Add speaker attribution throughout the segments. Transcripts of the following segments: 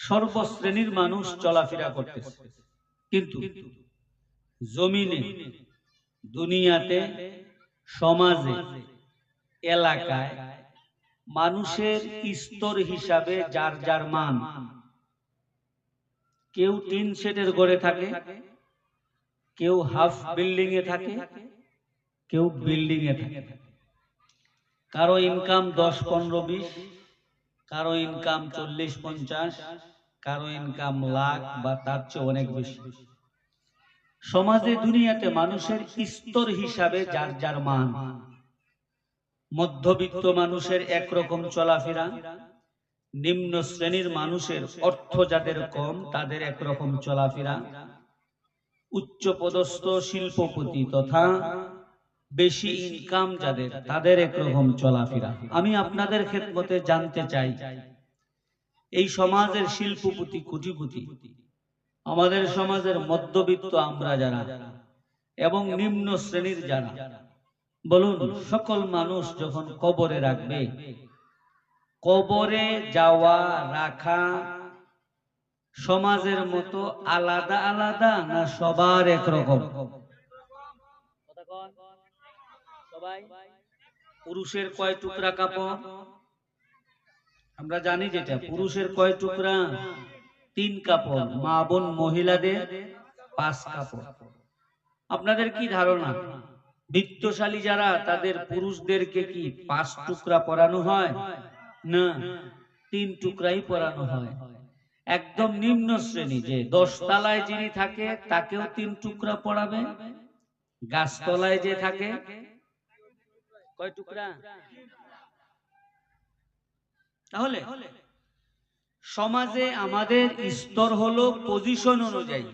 Speaker 1: সর্বশ্রেণীর মানুষ চলাফেরা করতেছে। কিন্তু জমিনে, দুনিয়াতে, সমাজে, এলাকায় মানুষের স্তর হিসাবে যার যার মান। কেউ টিন শেডের ঘরে থাকে, কেউ হাফ বিল্ডিং এ থাকে, কেউ বিল্ডিং এ থাকে। কারও ইনকাম দশ, পনেরো, বিশ কারও ইনকাম চল্লিশ পঞ্চাশ, কারও ইনকাম লাখ বা তার চেয়ে অনেক বেশি। সমাজে দুনিয়াতে মানুষের স্তর হিসাবে যার যার মান। মধ্যবিত্ত মানুষের একরকম চলাফেরা, নিম্ন শ্রেণির মানুষের অর্থ যাদের কম, তাদের একরকম চলাফেরা উচ্চ পদস্থ শিল্পপতি তথা বেশি ইনকাম যাদের তাদের একরকম চলাফেরা। আমি আপনাদের ক্ষেত্রে জানতে চাই। এই সমাজের শিল্পপতি কোটিপতি আমাদের সমাজের মধ্যবিত্ত আমরা যারা এবং নিম্ন শ্রেণির যারা বলুন সকল মানুষ যখন কবরে রাখবে কবরে যাওয়া রাখা সমাজের মতো আলাদা আলাদা না সবার একরকম? পুরুষের কয় টুকরা কাপড়? আমরা জানি যেটা, পুরুষের কয় টুকরা? তিন কাপড়। মা বোন মহিলাদের পাঁচ কাপড়। আপনাদের কি ধারণা? বৃত্তশালী যারা, তাদের পুরুষদেরকে কি পাঁচ টুকরা পরানো হয়? না, তিন টুকরাই পরানো হয়। একদম নিম্ন শ্রেণি, যে দশ তলায় যিনি থাকে, তাকেও তিন টুকরা পড়াবে গাছতলায় যে থাকে কয় টুকরা? তাহলে সমাজে আমাদের স্তর হলো পজিশন অনুযায়ী।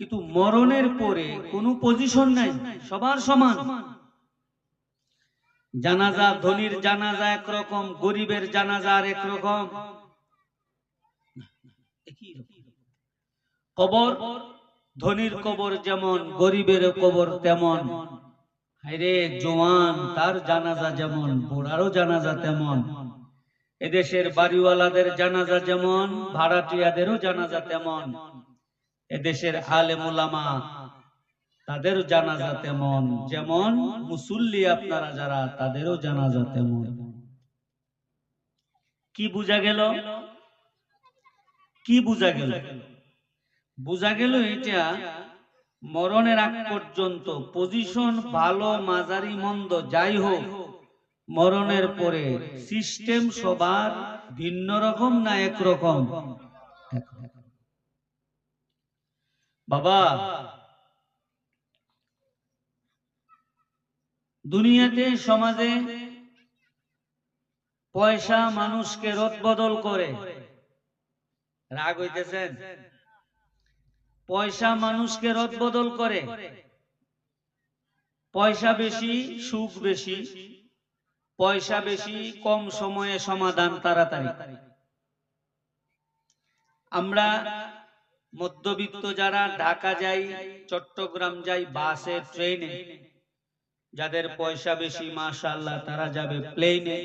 Speaker 1: কিন্তু মরণের পরে কোনো পজিশন নাই সবার সমান। জানাজা ধনির জানাজা একরকম গরিবের জানাজা আর একরকম। কবর ধনির কবর যেমন গরিবের কবর তেমন। হাইরে জোয়ান, তার জানাজা যেমন, বুড়ারও জানাজা তেমন। এদেশের বাড়িওয়ালাদের জানাজা যেমন, ভাড়াটিয়াদেরও জানাজা তেমন। এদেশের আলেম ওলামা তাদেরও জানাজা তেমন। যেমন মুসল্লি আপনারা যারা, তাদেরও জানাজা তেমন। কি বুঝা গেল? কি বুঝা গেল? বুঝা গেল এটা মরণের আগ পর্যন্ত পজিশন ভালো, মাঝারি, মন্দ, যাই হোক, মরণের পরে সিস্টেম সবার ভিন্ন রকম না একরকম বাবা, দুনিয়াতে, সমাজে পয়সা মানুষকে রদবদল করে। রাগ হইতেছেন? পয়সা মানুষকে রদবদল করে। পয়সা বেশি, সুখ বেশি। পয়সা বেশি, কম সময়ে সমাধান তাড়াতাড়ি। আমরা মধ্যবিত্ত যারা, ঢাকা যাই, চট্টগ্রাম যাই, বাসে, ট্রেনে, যাদের পয়সা বেশি, মাশাআল্লাহ, তারা যাবে প্লেনে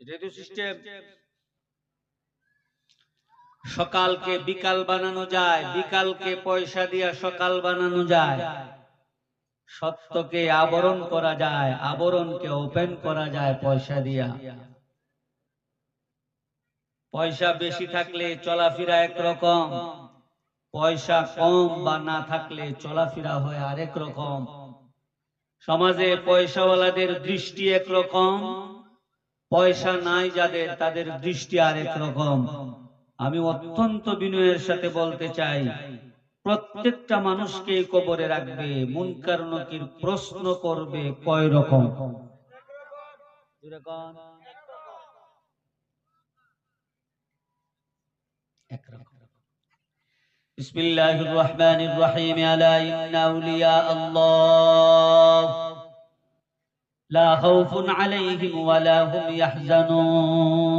Speaker 1: রেডিও সিস্টেম সকালকে বিকাল বানানো যায়, বিকালকে পয়সা দিয়া সকাল বানানো যায়। সত্যকে আবরণ করা যায়, আবরণকে ওপেন করা যায় পয়সা দিয়া। পয়সা বেশি থাকলে চলাফেরা একরকম, পয়সা কম বা না থাকলে চলাফেরা হয় আরেক রকম। সমাজে পয়সাওয়ালাদের দৃষ্টি একরকম, পয়সা নাই যাদের, তাদের দৃষ্টি আরেক রকম। আমি অত্যন্ত বিনয়ের সাথে বলতে চাই প্রত্যেকটা মানুষকে কবরে রাখবে মুনকার নকির প্রশ্ন করবে কয় রকম بسم الله الرحمن الرحيم ألا إن أولياء الله لا خوف عليهم ولا هم يحزنون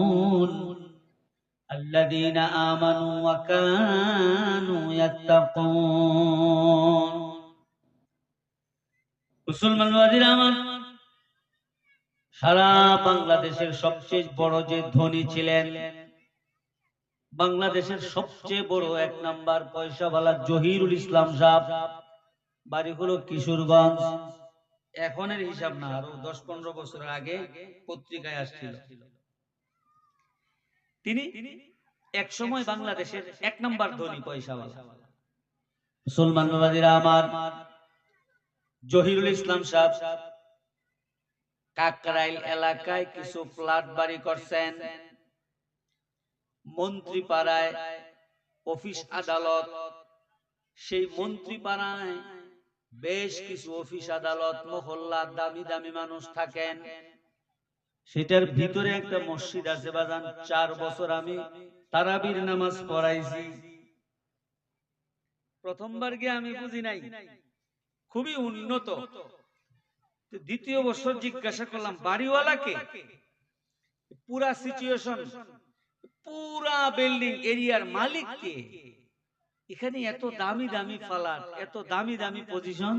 Speaker 1: الذين آمنوا وكانوا يتقون মুসলমান বাজির আমার সারা বাংলাদেশের সবচেয়ে বড় যে ধনী ছিলেন বাংলাদেশের সবচেয়ে বড় এক নাম্বার পয়সাওয়ালা জহিরুল ইসলাম সাহ বাড়ি হলো কিশোরগঞ্জ এখনের হিসাব না আরো দশ পনেরো বছর আগে পত্রিকায় আসছিল তিনি এক সময় বাংলাদেশের এক নাম্বার ধনী পয়সাওয়ালা। মুসলমান বাবাজিরা আমার, জহিরুল ইসলাম সাহেব, কাকরাইল এলাকায় কিছু ফ্ল্যাট বাড়ি করছেন। মন্ত্রী পাড়ায় অফিস আদালত। সেই মন্ত্রী পাড়ায় বেশ কিছু অফিস আদালত মহল্লা দামি দামি মানুষ থাকেন। সেটার ভিতরে একটা মসজিদ আছে বাজান চার বছর আমি তারাবির নামাজ পড়াইছি। প্রথমবার গিয়ে আমি বুঝি নাই। খুবই উন্নত। দ্বিতীয় বছর জিজ্ঞাসা করলাম বাড়িওয়ালাকে? পুরা সিচুয়েশন পুরা বিল্ডিং এরিয়ার মালিক কে এখানে এত দামি দামি ফালার এত দামি দামি পজিশন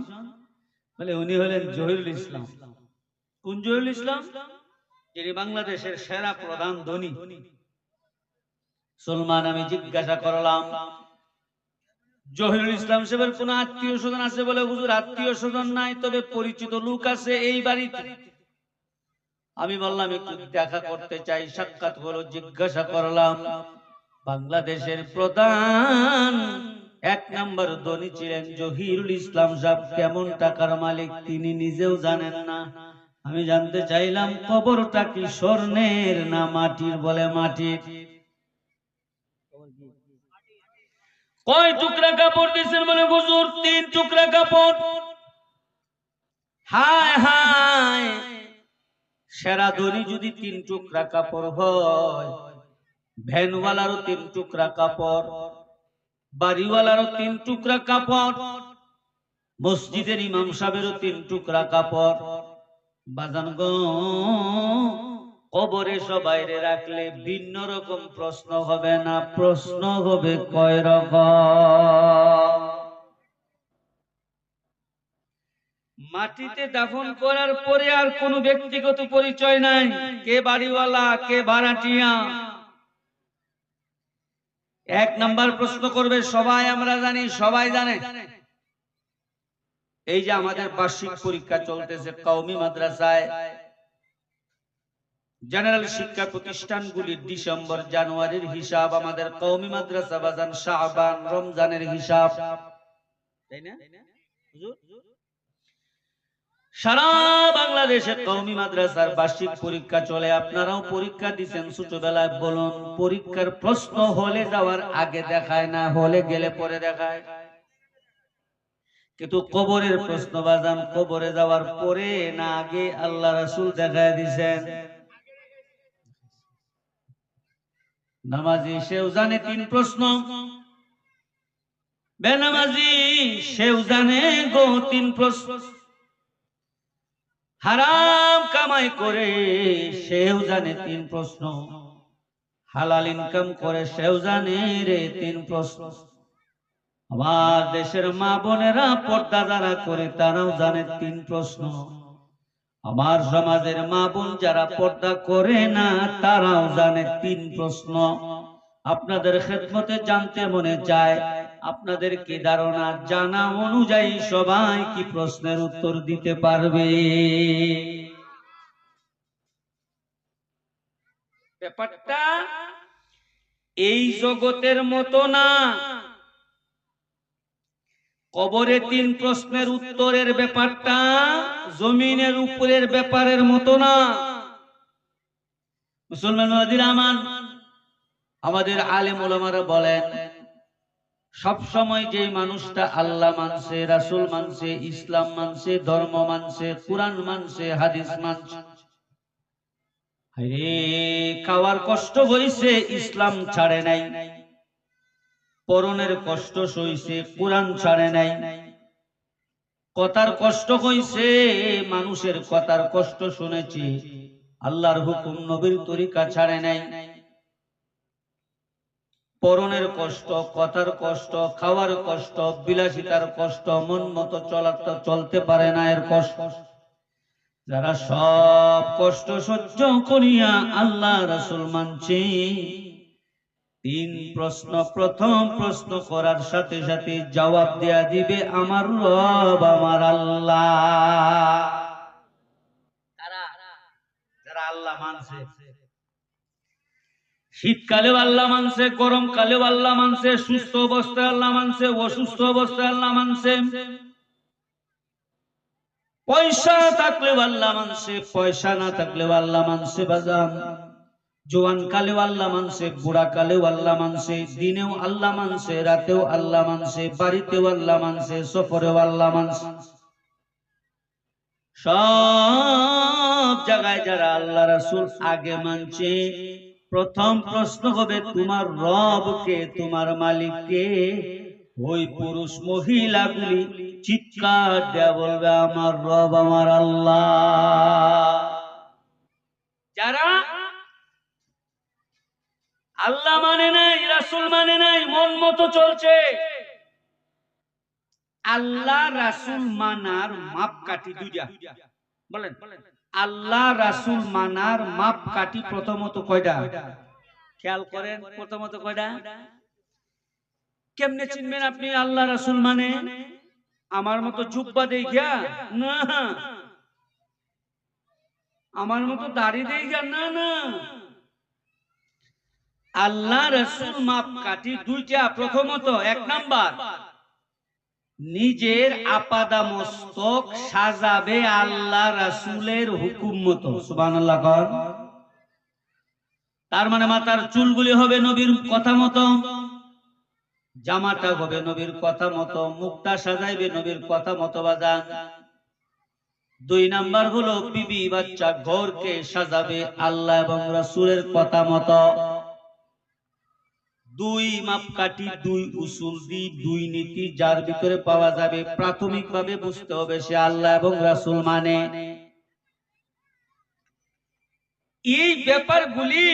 Speaker 1: বলে উনি হলেন জহিরুল ইসলাম। কোন জহিরুল ইসলাম? যিনি বাংলাদেশের সেরা প্রধান ধনী। সলমান, আমি জিজ্ঞাসা করলাম, জহিরুল ইসলাম সাহেবের কোন আত্মীয় স্বজন আছে বলে, হুজুর, আত্মীয় স্বজন নাই, তবে পরিচিত লোক আছে এই বাড়িতে। আমি বললাম, একটু দেখা করতে চাই। সাক্ষাৎ হলো, জিজ্ঞাসা করলাম, বাংলাদেশের প্রধান এক নম্বর ধনী ছিলেন জহিরুল ইসলাম সাহেব, কেমন টাকার মালিক তিনি নিজেও জানেন না। আমি জানতে চাইলাম কবরটা কি স্বর্ণের না মাটির বলে মাটির কয় টুকরা কাপড় দিয়েছেন বলে হুজুর? তিন টুকরা কাপড়। হায় হায়। সেরা দড়ি যদি তিন টুকরা কাপড় হয়, ভ্যানওয়ালারও তিন টুকরা কাপড়, বাড়িওয়ালারও তিন টুকরা কাপড়, মসজিদের ইমাম সাহেবেরও তিন টুকরা কাপড়। বাজান গো, কবরে সবাইরে রাখলে ভিন্ন রকম প্রশ্ন হবে না, প্রশ্ন হবে কয় রকম? মাটিতে দাফন করার পরে আর কোনো ব্যক্তিগত পরিচয় নাই, কে বাড়িওয়ালা, কে ভাড়াটিয়া। এক নাম্বার প্রশ্ন করবে, সবাই আমরা জানি, সবাই জানে। এই যে আমাদের বার্ষিক পরীক্ষা চলতেছে কওমি মাদ্রাসায়, জেনারেল শিক্ষা প্রতিষ্ঠানগুলির ডিসেম্বর জানুয়ারির হিসাব, আমাদের কওমি মাদ্রাসা বাজান শাহবান রমজানের হিসাব। তাই না? সারা বাংলাদেশে কওমি মাদ্রাসার বার্ষিক পরীক্ষা চলে। আপনারাও পরীক্ষা দিচ্ছেন ছোটবেলায়, বলুন, পরীক্ষার প্রশ্ন হলে যাওয়ার আগে দেখায় না, হলে গেলে পরে দেখায়? কিন্তু কবরের প্রশ্ন বাজান কবরে যাওয়ার পরে না আগে আল্লাহ রাসূল দেখায় দিছেন। নামাজি, সেও জানে তিন প্রশ্ন। বেনামাজি, সেও জানে গো তিন প্রশ্ন। হারাম কামাই করে সেও জানে তিন প্রশ্ন। হালাল ইনকাম করে সেও জানে রে তিন প্রশ্ন। আমার দেশের মা বোনেরা পর্দা যারা করে তারাও জানে তিন প্রশ্ন। আমার সমাজের মা বোন যারা পর্দা করে না, তারাও জানে তিন প্রশ্ন। আপনাদের খেদমতে জানতে মনে চায় আপনাদের কি ধারণা জানা অনুযায়ী সবাই কি প্রশ্নের উত্তর দিতে পারবে? ব্যাপারটা এই জগতের মতো না। কবরে তিন প্রশ্নের উত্তরের ব্যাপারটা জমিনের উপরের ব্যাপারের মতো না। মুসলমান আমাদের আলেম ওলামারা বলেন, সব সময় যে মানুষটা আল্লাহ মানছে, রাসূল মানছে, ইসলাম মানছে, ধর্ম মানছে, কোরআন মানছে, হাদিস মানছে খাওয়ার কষ্ট হয়েছে ইসলাম ছাড়ে নাই। পরনের কষ্ট সইছে, কোরআন ছাড়ে নাই। কথার কষ্ট হইছে, মানুষের কথার কষ্ট শুনেছি। আল্লাহর হুকুম নবীর তরিকা ছাড়ে নাই। পরনের কষ্ট, কথার কষ্ট, খাওয়ার কষ্ট, বিলাসিতার কষ্ট, মন মতো চলার তো চলতে পারে না এর কষ্ট। যারা সব কষ্ট সহ্য করিয়া আল্লাহ রাসূল মানছে তিন প্রশ্ন, প্রথম প্রশ্ন করার সাথে সাথে জবাব দেয়া দিবে আমার রব, আমার আল্লাহ? যারা আল্লাহ মানছে। শীতকালেও আল্লাহ মানছে, গরমকালেও আল্লাহ মানছে, সুস্থ অবস্থায় আল্লাহ মানছে, অসুস্থ অবস্থায় আল্লাহ মানছে। পয়সা থাকলেও আল্লাহ মানছে, পয়সা না থাকলেও আল্লাহ মানছে, বাজান। জোয়ান কালেও আল্লাহ মানছে, বুড়া কালেও আল্লাহ মানছে, দিনেও আল্লাহ মানছে, রাতেও আল্লাহ মানছে, বাড়িতেও আল্লাহ মানছে, সফরেও আল্লাহ মানছে। সব জায়গায় যারা আল্লাহ রাসূল আগে মানছে, প্রথম প্রশ্ন হবে, তোমার রবকে, তোমার মালিককে, ওই পুরুষ মহিলাগুলি চিৎকার দেয়া বলবে, আমার রব, আমার আল্লাহ। যারা আল্লাহ মানে নাই, রাসূল মানে নাই, মন মতো চলছে। আল্লাহ, রাসূল মানার মাপকাঠি দুইটা। বলেন। আল্লাহ, রাসূল মানার মাপকাঠি প্রথমত কয়টা? খেয়াল করেন, প্রথমত কয়টা? কেমনে চিনবেন আপনি আল্লাহ, রাসুল মানে? আমার মতো জুব্বা দেখিয়া না। আমার মতো দাড়ি দেখিয়া না না। আল্লাহ রসুল মাপ কাটি দুইটা, প্রথমত এক নাম্বার, নিজের আপাদা মস্তক সাজাবে আল্লাহ রাসূলের হুকুম মতো। কর। তার মানে মাথার চুলগুলি হবে নবীর কথা মতো, জামাটা হবে নবীর কথা মতো, মুখটা সাজাইবে নবীর কথা মতো বাজান। দুই নাম্বার হলো বিবি বাচ্চা ঘরকে সাজাবে আল্লাহ এবং রাসূলের কথা মতো। দুই মাপকাঠি, দুই উসুল দি দুই নীতি যার ভিতরে পাওয়া যাবে প্রাথমিকভাবে বুঝতে হবে সে আল্লাহ এবং রাসূল মানে। এই ব্যাপারগুলি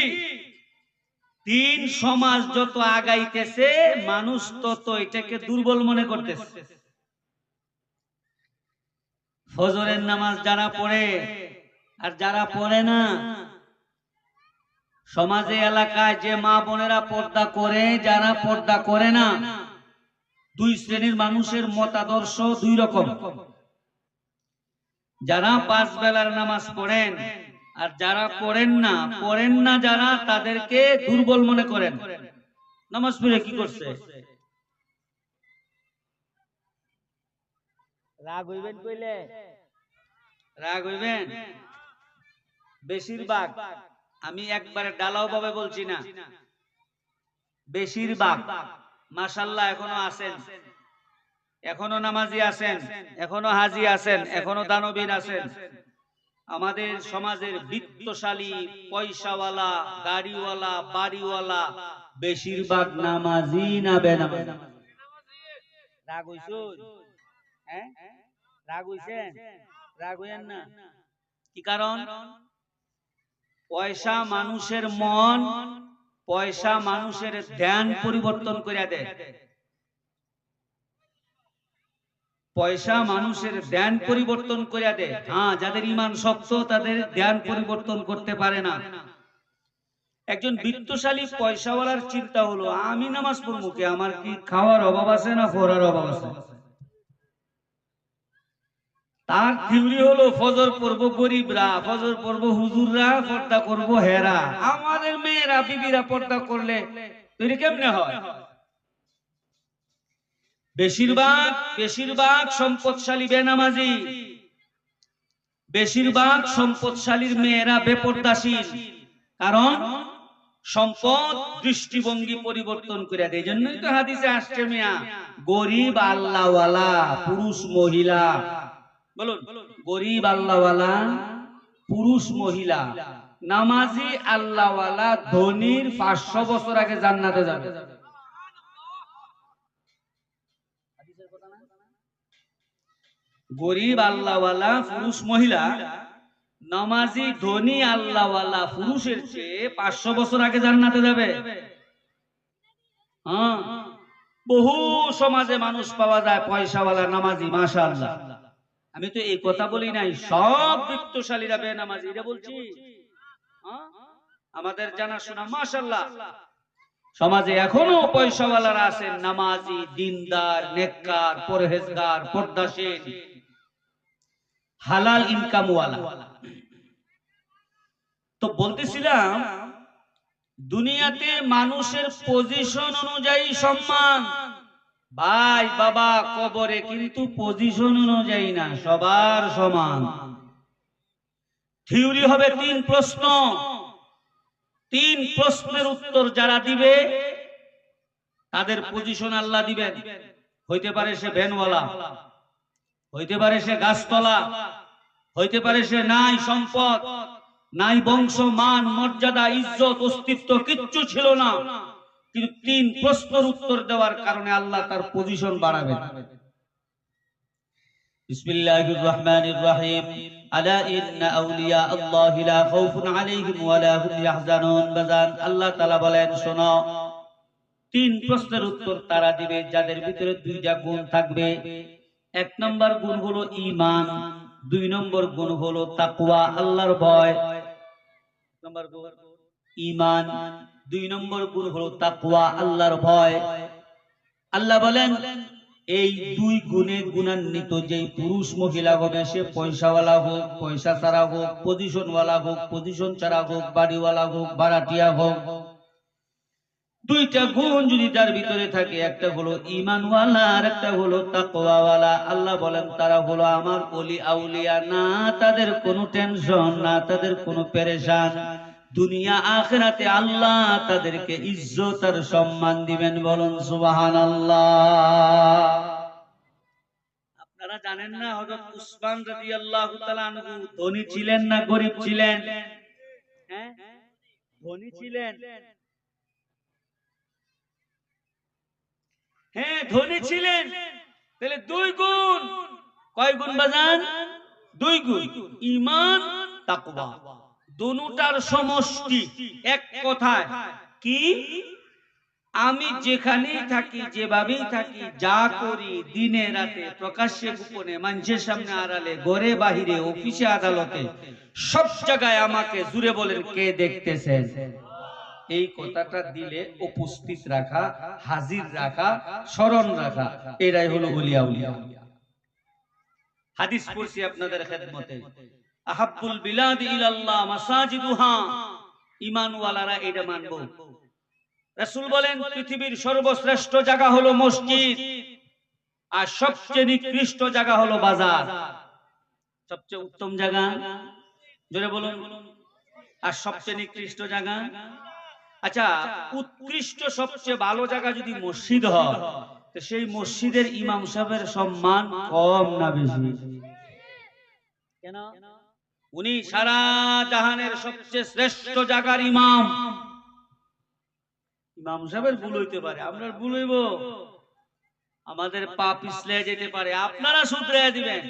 Speaker 1: তিন সমাজ যত আগাইতেছে, মানুষ তত এটাকে দুর্বল মনে করতেছে। ফজরের নামাজ যারা পড়ে, আর যারা পড়ে না সমাজে এলাকায় যে মা বোনেরা পর্দা করে যারা পর্দা করে না দুই শ্রেণির মানুষের মতাদর্শ দুই রকম। যারা পাঁচ বেলার নামাজ পড়েন আর যারা পড়েন না পড়েন না যারা তাদেরকে দুর্বল মনে করেন। নামাজ পড়ে কি করছে? রাগ হইবেন কইলে? রাগ হইবেন? বেশিরভাগ। আমি একবারে ডালাও ভাবে বলছি না। বেশিরভাগ মাশাল্লাহ, এখনও আছেন। এখনও নামাজি আছেন, এখনও হাজি আছেন, এখনও দানবীর আছেন। আমাদের সমাজের বৃত্তশালী, পয়সাওয়ালা, গাড়িওয়ালা, বাড়িওয়ালা, বেশিরভাগ নামাজি না বেনামাজি? রাগ হইছুন? হ্যাঁ? রাগ হইছেন? রাগ হইয়েন না? কি কারণ? পয়সা মানুষের মন পয়সা মানুষের ধ্যান পরিবর্তন করে দেয় পয়সা মানুষের ধ্যান পরিবর্তন করে দেয় হ্যাঁ যাদের ইমান শক্ত তাদের ধ্যান পরিবর্তন করতে পারে না। একজন বৃত্তশালী পয়সাওয়ালার চিন্তা হলো আমি নামাজ পড়ব কি? আমার কি খাওয়ার অভাব আছে না পড়ার অভাব আছে? তার থিওরি হলো ফজর পড়ব গরিবরা, ফজর পড়ব হুজুররা, পর্দা করব হেরা। আমাদের মেয়েরা, বিবিরা পর্দা করলে তৈরি কেমনে হয়? বেশিরভাগ বেশিরভাগ সম্পদশালী বেনামাজি। বেশিরভাগ সম্পদশালীর মেয়েরা বেপর্দাশীল। কারণ সম্পদ দৃষ্টিভঙ্গি পরিবর্তন করে দেয়। জন্যই তো হাদিসে আসছে মিয়া, গরিব আল্লাহওয়ালা, পুরুষ মহিলা। বলুন। গরিব আল্লাহওয়ালা, পুরুষ মহিলা, নামাজি আল্লাহওয়ালা, ধনির পাঁচশো বছর আগে জান্নাতে যাবে। গরিব আল্লাহওয়ালা, পুরুষ মহিলা, নামাজি, ধনী আল্লাহওয়ালা, পুরুষের চেয়ে পাঁচশো বছর আগে জান্নাতে যাবে। হ্যাঁ বহু সমাজে মানুষ পাওয়া যায় পয়সাওয়ালা, নামাজি মাশা আল্লাহ আমি তো এই কথা বলি নাই, সব বৃত্তশালীরা বেনামাজি এটা বলছি। হ্যাঁ? আমাদের জানাশোনা মাশাল্লাহ সমাজে এখনও পয়সাওয়ালারা আছেন, নামাজি, দিনদার, নেককার, পরহেজগার পর্দাশীল হালাল ইনকামওয়ালা তো বলতেছিলাম, দুনিয়াতে মানুষের পজিশন অনুযায়ী সম্মান। ভাই, বাবা, কবরে কিন্তু পজিশন অনুযায়ী না, সবার সমান। থিওরি হবে তিন প্রশ্ন। তিন প্রশ্নের উত্তর যারা দিবে, তাদের পজিশন আল্লাহ দিবেন। হইতে পারে সে ভ্যানওয়ালা, হইতে পারে সে গাছতলা, হইতে পারে সে নাই সম্পদ, নাই বংশ, মান, মর্যাদা, ইজ্জত, অস্তিত্ব, কিচ্ছু ছিল না। কিন্তু তিন প্রশ্নের উত্তর দেওয়ার কারণে আল্লাহ তার পজিশন বাড়াবেন। বিসমিল্লাহির বলেন, শোনো, তিন প্রশ্নের উত্তর তারা দিবে, যাদের ভিতরে দুইটা গুণ থাকবে। এক নম্বর গুণ হলো ঈমান, দুই নম্বর গুণ হলো তাকওয়া, আল্লাহর ভয়। নম্বর গুণ, ঈমান দুই নম্বর গুণ হলো তাকওয়া, আল্লাহর ভয়। আল্লাহ বলেন, এই দুই গুণে গুণান্বিত যে পুরুষ মহিলা হবে, সে পয়সাওয়ালা হোক, পয়সা ছাড়া হোক পজিশনওয়ালা হোক পজিশন ছাড়া হোক, বাড়িওয়ালা হোক, ভাড়াটিয়া হোক, দুইটা গুণ যদি তার ভিতরে থাকে, একটা হলো ইমানওয়ালা আর একটা হলো তাকওয়াওয়ালা। আল্লাহ বলেন, তারা হলো আমার অলি আউলিয়া, না তাদের কোনো টেনশন না তাদের কোনো পেরেশান দুনিয়া, আখেরাতে আল্লাহ তাদেরকে ইজ্জত আর সম্মান দিবেন বলুন সুবাহান আপনারা জানেন না উসমান ধনী ছিলেন না গরিব ছিলেন? হ্যাঁ? ধনী ছিলেন। হ্যাঁ ধনী ছিলেন। তাহলে দুই গুণ। কয় গুণ বাজান? দুই গুণ। ইমান, তাকওয়া। দুটার সমষ্টি এক কথায়। কি? আমি যেখানেই থাকি, যেভাবেই থাকি, যা করি দিনে রাতে, প্রকাশ্যে, গোপনে মানুষের সামনে, আড়ালে, ঘরে, বাহিরে, অফিসে, আদালতে, সব জায়গায় আমাকে জুড়ে বলেন, কে দেখতেছেন? এই কথাটা দিলে উপস্থিত রাখা, হাজির রাখা, স্মরণ রাখা, এরাই হলো উলিয়া উলিয়া। হাদিস পড়ছি আপনাদের খেদমতে। আহাব্বুল বিলাদ ইলাল্লাহ মাসাজিদুহা। ঈমানওয়ালারা এটা মানবো। রাসূল বলেন, পৃথিবীর সর্বশ্রেষ্ঠ জায়গা হলো মসজিদ। আর সবচেয়ে নিকৃষ্ট জায়গা হলো বাজার। সবচেয়ে উত্তম জায়গা? জোরে বলুন। আর সবচেয়ে নিকৃষ্ট জায়গা? আচ্ছা উৎকৃষ্ট সবচেয়ে ভালো জায়গা যদি মসজিদ হয়, তো সেই মসজিদের ইমাম সাহেবের সম্মান কম না বেশি? কেন? উনি সারা জাহানের সবচেয়ে শ্রেষ্ঠ জায়গার ইমাম। ইমাম সাহেবের ভুল হইতে পারে, আমরা ভুল হইব। আমাদের পা পিছলে যেতে পারে, আপনারা শুধরে দিবেন।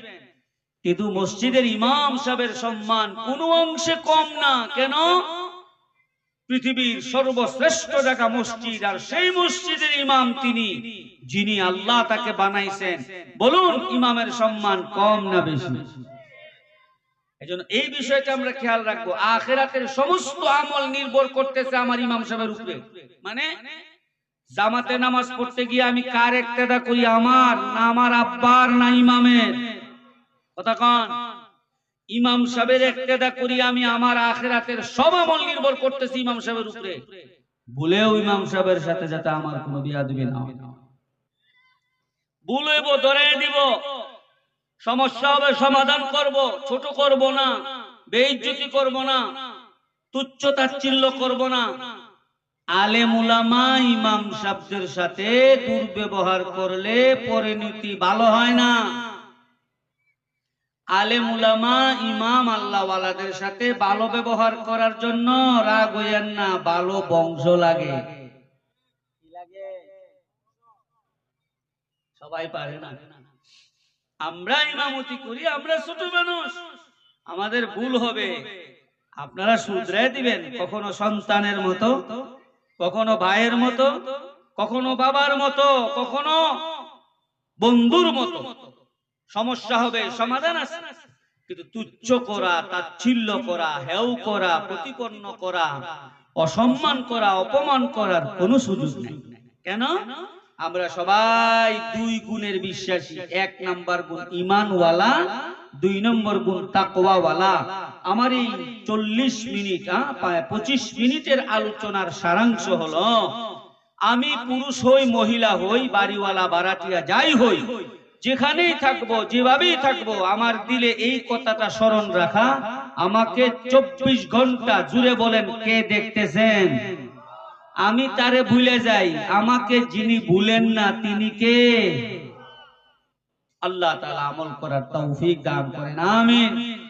Speaker 1: কিন্তু মসজিদের ইমাম সাহেবের সম্মান কোন অংশে কম না, কেন? পৃথিবীর সর্বশ্রেষ্ঠ জায়গা মসজিদ, আর সেই মসজিদের ইমাম তিনি, যিনি আল্লাহ তাকে বানাইছেন। বলুন, ইমামের সম্মান কম না বেশি? এই বিষয়টা আমরা খেয়াল রাখব। আখেরাতের সমস্ত আমল নির্ভর করতেছে আমার ইমাম সাহেবের উপরে। মানে জামাতে নামাজ পড়তে গিয়ে আমি কার একতেদা করি? আমার না আমার আব্বার, না ইমামের। কথা কন? ইমাম সাহেবের একতেদা করি আমি, আমার আখেরাতের সব আমল নির্ভর করতেছি ইমাম সাহেবের উপরে। ভুলেও ইমাম সাহেবের সাথে যাতে আমার কোনো দিবে না ভুল হইব ধরে দিব। সমস্যা হবে, সমাধান করব, ছোট করব না, বেইজ্জতি করব না, তুচ্ছ তাচ্ছিল্য করব না। আলেম উলামা ইমাম সাহেবদের সাথে দুর্ব্যবহার করলে পরিণতি ভালো হয় না। আলেম উলামা ইমাম আল্লাহওয়ালাদের সাথে ভালো ব্যবহার করার জন্য রাগ হইয়েন না, ভালো বংশ লাগে। সবাই পারে না। আমরা ইমামতি করি, আমরা ছোট মানুষ। আমাদের ভুল হবে। আপনারা শুধরে দিবেন, কখনো সন্তানের মতো, কখনো ভাইয়ের মতো, কখনো বাবার মতো, কখনো বন্ধুর মতো। সমস্যা হবে, সমাধান আছে। কিন্তু তুচ্ছ করা, তাচ্ছিল্য করা হেউ করা, প্রতিপন্ন করা, অসম্মান করা, অপমান করার কোনো সুযোগ নেই। কেন? আমরা সবাই দুই গুণের বিশ্বাসী। এক নাম্বার গুণ ইমানওয়ালা দুই নম্বর গুণ তাকওয়াওয়ালা। আমার এই চল্লিশ মিনিট পঁচিশ মিনিটের আলোচনার সারাংশ হলো, আমি পুরুষ হই, মহিলা হই, বাড়িওয়ালা, বারাটিয়া, যাই হই, যেখানেই থাকব, যেভাবেই থাকব, আমার দিলে এই কথাটা স্মরণ রাখা। আমাকে চব্বিশ ঘণ্টা জুড়ে বলেন, কে দেখতেছেন? আমি তারে ভুলে যাই। আমাকে যিনি ভুলেন না, তিনি কে? আল্লাহ তাআলা আমল করার তৌফিক দান করেন, আমিন।